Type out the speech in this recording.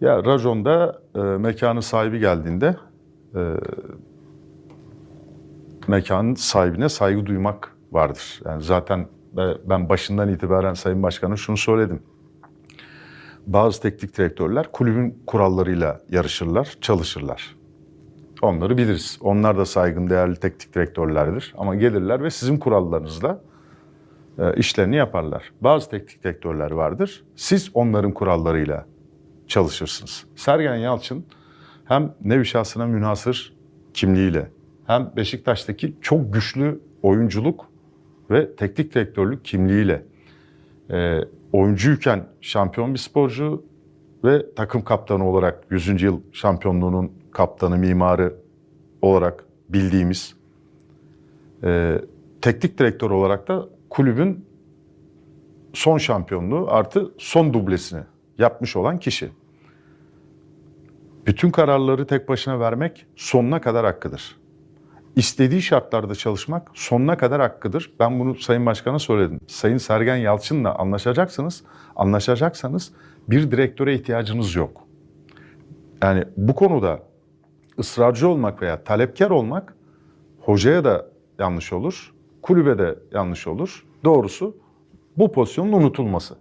Ya raconda e, mekanın sahibi geldiğinde e, mekanın sahibine saygı duymak vardır. Yani zaten be- ben başından itibaren Sayın Başkan'a şunu söyledim. Bazı teknik direktörler kulübün kurallarıyla yarışırlar, çalışırlar. Onları biliriz. Onlar da saygın değerli teknik direktörlerdir. Ama gelirler ve sizin kurallarınızla e, işlerini yaparlar. Bazı teknik direktörler vardır. Siz onların kurallarıyla çalışırsınız. Sergen Yalçın hem nevi şahsına münhasır kimliğiyle hem Beşiktaş'taki çok güçlü oyunculuk ve teknik direktörlük kimliğiyle e, oyuncuyken şampiyon bir sporcu ve takım kaptanı olarak 100. yıl şampiyonluğunun kaptanı, mimarı olarak bildiğimiz e, teknik direktör olarak da kulübün son şampiyonluğu artı son dublesini yapmış olan kişi. Bütün kararları tek başına vermek sonuna kadar hakkıdır. İstediği şartlarda çalışmak sonuna kadar hakkıdır. Ben bunu Sayın Başkan'a söyledim. Sayın Sergen Yalçın'la anlaşacaksınız. Anlaşacaksanız bir direktöre ihtiyacınız yok. Yani bu konuda ısrarcı olmak veya talepkar olmak hocaya da yanlış olur, kulübe de yanlış olur. Doğrusu bu pozisyonun unutulması.